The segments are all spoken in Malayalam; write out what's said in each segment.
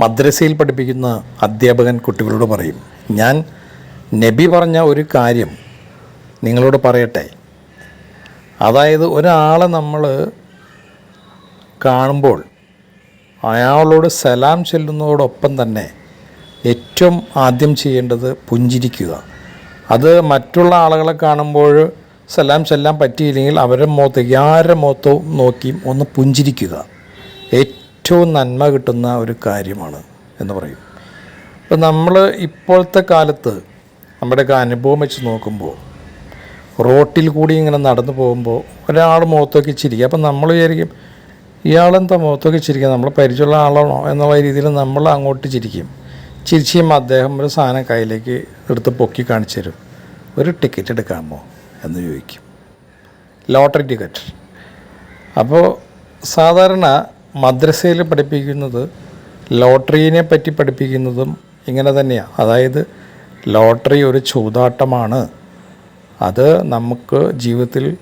മദ്രസയിൽ പഠിപ്പിക്കുന്ന അധ്യാപകൻ കുട്ടികളോട് പറയും ഞാൻ നബി പറഞ്ഞ ഒരു കാര്യം നിങ്ങളോട് പറയട്ടെ. അതായത് ഒരാളെ നമ്മൾ കാണുമ്പോൾ അയാളോട് സലാം ചെല്ലുന്നതോടൊപ്പം തന്നെ ഏറ്റവും ആദ്യം ചെയ്യേണ്ടത് പുഞ്ചിരിക്കുക. അത് മറ്റുള്ള ആളുകളെ കാണുമ്പോൾ സലാം ചെല്ലാൻ പറ്റിയില്ലെങ്കിൽ അവരുടെ മുഖത്ത് ആരുടെ മുഖത്തോ നോക്കിയും ഒന്ന് പുഞ്ചിരിക്കുക. ഏറ്റവും നന്മ കിട്ടുന്ന ഒരു കാര്യമാണ് എന്ന് പറയും. അപ്പം നമ്മൾ ഇപ്പോഴത്തെ കാലത്ത് നമ്മുടെയൊക്കെ അനുഭവം വെച്ച് നോക്കുമ്പോൾ റോട്ടിൽ കൂടി ഇങ്ങനെ നടന്നു പോകുമ്പോൾ ഒരാൾ മുഖത്തൊക്കെ ചിരിക്കുക അപ്പം നമ്മൾ വിചാരിക്കും ഇയാളെന്താ മുഖത്തൊക്കെ ചിരിക്കുക നമ്മൾ പരിചയമുള്ള ആളാണോ? എന്നുള്ള രീതിയിൽ നമ്മൾ അങ്ങോട്ട് ചിരിക്കും. ചിരിച്ച് അദ്ദേഹം ഒരു സാധനം കയ്യിലേക്ക് എടുത്ത് പൊക്കി കാണിച്ചു തരും. ഒരു ടിക്കറ്റ് എടുക്കാമോ? എന്ന് ചോദിക്കും. Lottery ticket. അപ്പോൾ സാധാരണ മദ്രസയിൽ പഠിപ്പിക്കുന്നത് ലോട്ടറിനെ പറ്റി പഠിപ്പിക്കുന്നതും ഇങ്ങനെ തന്നെയാണ് അതായത് ലോട്ടറി ഒരു ചൂതാട്ടമാണ്. അത് നമുക്ക് ജീവിതത്തിൽ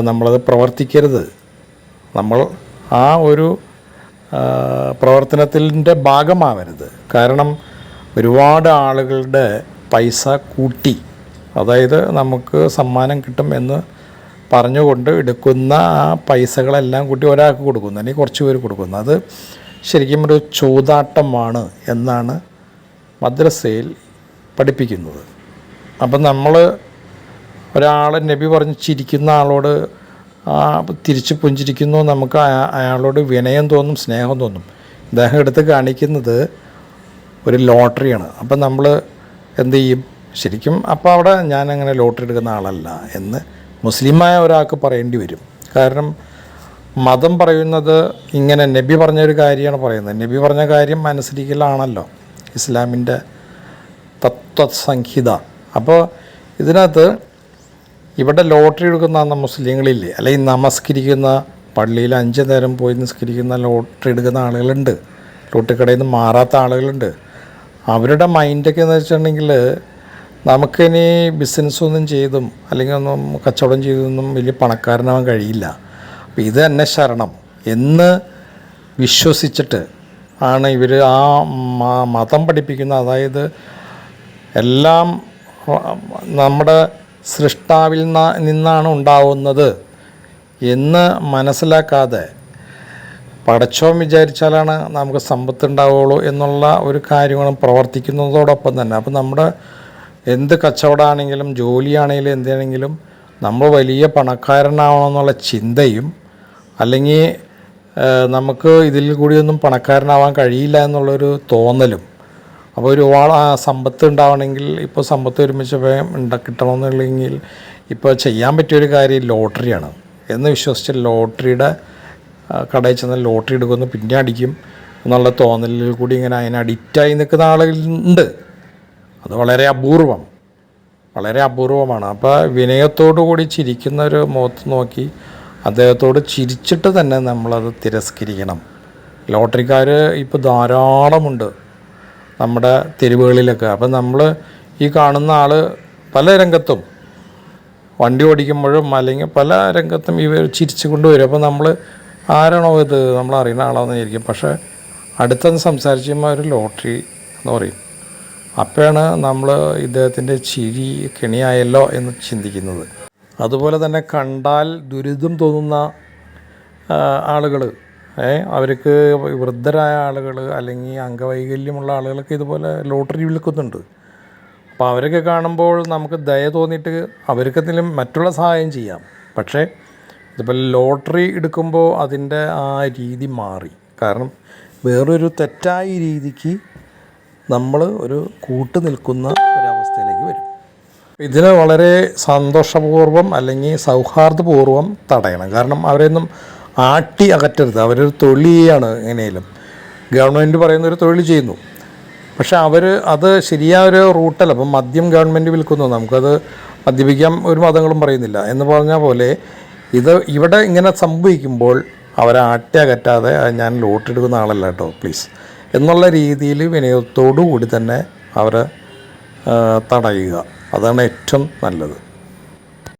നമ്മളത് പ്രവർത്തിക്കരുത്. നമ്മൾ ആ ഒരു പ്രവർത്തനത്തിന്റെ ഭാഗമാവരുത്. കാരണം ഒരുപാട് ആളുകളുടെ പൈസ കൂട്ടി. അതായത് നമുക്ക് സമ്മാനം കിട്ടും എന്ന് പറഞ്ഞുകൊണ്ട് എടുക്കുന്ന ആ പൈസകളെല്ലാം കൂട്ടി ഒരാൾക്ക് കൊടുക്കുന്നു അല്ലെങ്കിൽ കുറച്ച് പേര് കൊടുക്കുന്നു. അത് ശരിക്കും ഒരു ചൂതാട്ടമാണ് എന്നാണ് മദ്രസയിൽ പഠിപ്പിക്കുന്നത്. അപ്പം നമ്മൾ ഒരാളെ നബി പറഞ്ഞ് ചിരിക്കുന്ന ആളോട് തിരിച്ച് പുഞ്ചിരിക്കുന്നു നമുക്ക് അയാളോട് വിനയം തോന്നും സ്നേഹം തോന്നും. അദ്ദേഹം എടുത്ത് കാണിക്കുന്നത് ഒരു ലോട്ടറിയാണ്. അപ്പം നമ്മൾ എന്ത് ചെയ്യും? ശരിക്കും അപ്പോൾ അവിടെ ഞാൻ അങ്ങനെ ലോട്ടറി എടുക്കുന്ന ആളല്ല എന്ന് മുസ്ലിമായ ഒരാൾക്ക് പറയേണ്ടി വരും. കാരണം മതം പറയുന്നത് ഇങ്ങനെ നബി പറഞ്ഞൊരു കാര്യമാണ് പറയുന്നത്. നബി പറഞ്ഞ കാര്യം അനുസരിക്കലാണല്ലോ. ഇസ്ലാമിന്റെ തത്വസംഹിത. അപ്പോൾ ഇതിനകത്ത് ഇവിടെ ലോട്ടറി എടുക്കുന്ന മുസ്ലിങ്ങളില്ലേ അല്ലെങ്കിൽ നമസ്കരിക്കുന്ന പള്ളിയിൽ അഞ്ച് നേരം പോയി നിസ്കരിക്കുന്ന ലോട്ടറി എടുക്കുന്ന ആളുകളുണ്ട്. ലോട്ടറി കടയിൽ നിന്ന് മാറാത്ത ആളുകളുണ്ട്. അവരുടെ മൈൻഡൊക്കെ എന്ന് വെച്ചിട്ടുണ്ടെങ്കിൽ നമുക്കിനി ബിസിനസ്സൊന്നും ചെയ്തും അല്ലെങ്കിൽ ഒന്നും കച്ചവടം ചെയ്തൊന്നും വലിയ പണക്കാരനാവാൻ കഴിയില്ല. അപ്പം ഇത് തന്നെ ശരണം. എന്ന് വിശ്വസിച്ചിട്ട് ആണ് ഇവർ ആ മതം പഠിപ്പിക്കുന്ന അതായത് എല്ലാം നമ്മുടെ സൃഷ്ടാവിൽ നിന്നാണ് ഉണ്ടാവുന്നത് എന്ന് മനസ്സിലാക്കാതെ പടച്ചോം വിചാരിച്ചാലാണ് നമുക്ക് സമ്പത്ത് ഉണ്ടാവുകയുള്ളൂ എന്നുള്ള ഒരു കാര്യങ്ങളും പ്രവർത്തിക്കുന്നതോടൊപ്പം തന്നെ. അപ്പം നമ്മുടെ എന്ത് കച്ചവടമാണെങ്കിലും ജോലിയാണെങ്കിലും എന്താണെങ്കിലും നമ്മൾ വലിയ പണക്കാരനാവണമെന്നുള്ള ചിന്തയും അല്ലെങ്കിൽ നമുക്ക് ഇതിൽ കൂടിയൊന്നും പണക്കാരനാവാൻ കഴിയില്ല എന്നുള്ളൊരു തോന്നലും. അപ്പോൾ ഒരുപാട് സമ്പത്ത് ഉണ്ടാവണമെങ്കിൽ ഇപ്പോൾ സമ്പത്ത് ഒരുമിച്ച് ഉണ്ട കിട്ടണമെന്നുണ്ടെങ്കിൽ ഇപ്പോൾ ചെയ്യാൻ പറ്റിയൊരു കാര്യം ലോട്ടറിയാണ്. എന്ന് വിശ്വസിച്ച് ലോട്ടറിയുടെ കടയിൽ ചെന്ന് ലോട്ടറി എടുക്കുന്നു പിന്നെ അടിക്കും എന്നുള്ള തോന്നലിൽ കൂടി ഇങ്ങനെ അതിന് അഡിക്റ്റായി നിൽക്കുന്ന ആളുകളുണ്ട് അത് വളരെ അപൂർവം വളരെ അപൂർവമാണ്. അപ്പോൾ വിനയത്തോടു കൂടി ചിരിക്കുന്ന ഒരു മുഖത്ത് നോക്കി അദ്ദേഹത്തോട് ചിരിച്ചിട്ട് തന്നെ നമ്മളത് തിരസ്കരിക്കണം. ലോട്ടറിക്കാർ ഇപ്പോൾ ധാരാളമുണ്ട് നമ്മുടെ തെരുവുകളിലൊക്കെ. അപ്പം നമ്മൾ ഈ കാണുന്ന ആൾ പല രംഗത്തും വണ്ടി ഓടിക്കുമ്പോഴും അല്ലെങ്കിൽ പല രംഗത്തും ഇവർ ചിരിച്ചു കൊണ്ടുവരും അപ്പോൾ നമ്മൾ ആരാണോ ഇത്? നമ്മൾ അറിയുന്ന ആളാണെന്ന് വിചാരിക്കും. പക്ഷേ അടുത്തൊന്ന് സംസാരിച്ച് ഒരു ലോട്ടറി എന്ന് പറയും. അപ്പോഴാണ് നമ്മൾ ഇദ്ദേഹത്തിന്റെ ചിരി കെണിയായല്ലോ എന്ന് ചിന്തിക്കുന്നത്. അതുപോലെ തന്നെ കണ്ടാൽ ദുരിതം തോന്നുന്ന ആളുകൾ അവർക്ക് വൃദ്ധരായ ആളുകൾ അല്ലെങ്കിൽ അംഗവൈകല്യമുള്ള ആളുകളൊക്കെ ഇതുപോലെ ലോട്ടറി വിൽക്കുന്നുണ്ട്. അപ്പോൾ അവരൊക്കെ കാണുമ്പോൾ നമുക്ക് ദയ തോന്നിയിട്ട് അവർക്കെന്തെങ്കിലും മറ്റുള്ള സഹായം ചെയ്യാം. പക്ഷേ ഇതുപോലെ ലോട്ടറി എടുക്കുമ്പോൾ അതിന്റെ ആ രീതി മാറി. കാരണം വേറൊരു തെറ്റായ രീതിക്ക് നമ്മൾ ഒരു കൂട്ടു നിൽക്കുന്ന ഒരവസ്ഥയിലേക്ക് വരും. ഇതിനെ വളരെ സന്തോഷപൂർവം അല്ലെങ്കിൽ സൗഹാർദ്ദപൂർവം തടയണം. കാരണം അവരെയൊന്നും ആട്ടി അകറ്റരുത്. അവരൊരു തൊഴിലാണ് എങ്ങനെയും ഗവൺമെന്റ് പറയുന്ന ഒരു തൊഴിൽ ചെയ്യുന്നു. പക്ഷേ അവർ അത് ശരിയായ ഒരു റൂട്ടല്ല. അപ്പം മദ്യം ഗവൺമെന്റ് വിൽക്കുന്നു. നമുക്കത് മദ്യപിക്കാൻ ഒരു മതങ്ങളും പറയുന്നില്ല. എന്ന് പറഞ്ഞ പോലെ ഇത് ഇവിടെ ഇങ്ങനെ സംഭവിക്കുമ്പോൾ അവരെ ആട്ടി അകറ്റാതെ ഞാൻ ലോട്ടെടുക്കുന്ന ആളല്ല കേട്ടോ പ്ലീസ്. എന്നുള്ള രീതിയിൽ വിനയത്തോടു കൂടി തന്നെ അവരെ തടയുക. അതാണ് ഏറ്റവും നല്ലത്.